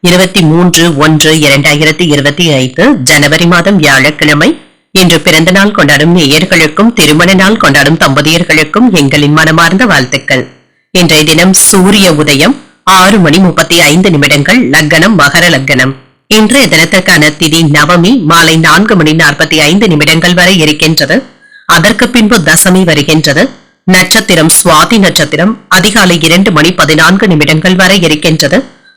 இருபத்தி மூன்று ஒன்று இரண்டாயிரத்தி இருபத்தி ஐந்து ஜனவரி மாதம் வியாழக்கிழமை. இன்று பிறந்த நாள் கொண்டாடும் நேயர்களுக்கும் திருமண நாள் கொண்டாடும் தம்பதியர்களுக்கும் எங்களின் மனமார்ந்த வாழ்த்துக்கள். இன்றைய தினம் சூரிய உதயம் ஆறு மணி முப்பத்தி ஐந்து நிமிடங்கள் லக்னம் மகர லக்னம் இன்றைய தினத்திற்கான திதி நவமி மாலை நான்கு மணி நாற்பத்தி ஐந்து நிமிடங்கள் வரை இருக்கின்றது. அதற்கு பின்பு தசமி வருகின்றது. நட்சத்திரம் சுவாதி நட்சத்திரம் அதிகாலை இரண்டு மணி பதினான்கு நிமிடங்கள் வரை இருக்கின்றது.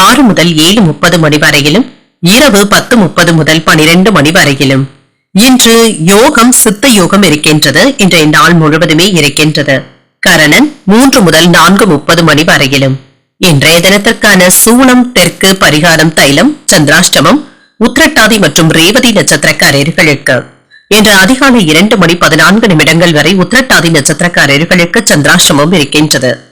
ஆறு முதல் ஏழு முப்பது மணி வரையிலும் இரவு பத்து முப்பது முதல் பனிரெண்டு மணி வரையிலும். இன்று யோகம் சித்த யோகம் இருக்கின்றது. இன்றைய நாள் முழுவதுமே இருக்கின்றது. கரணன் மூன்று முதல் நான்கு முப்பது மணி வரையிலும். இன்றைய தினத்திற்கான சூளம் தெற்கு பரிகாரம் தைலம் சந்திராஷ்டமம் உத்திரட்டாதி மற்றும் ரேவதி நட்சத்திரக்காரர்களுக்கு. இன்று அதிகாலை இரண்டு மணி பதினான்கு நிமிடங்கள் வரை உத்திரட்டாதி நட்சத்திரக்காரர்களுக்கு சந்திராஷ்டமம் இருக்கின்றது.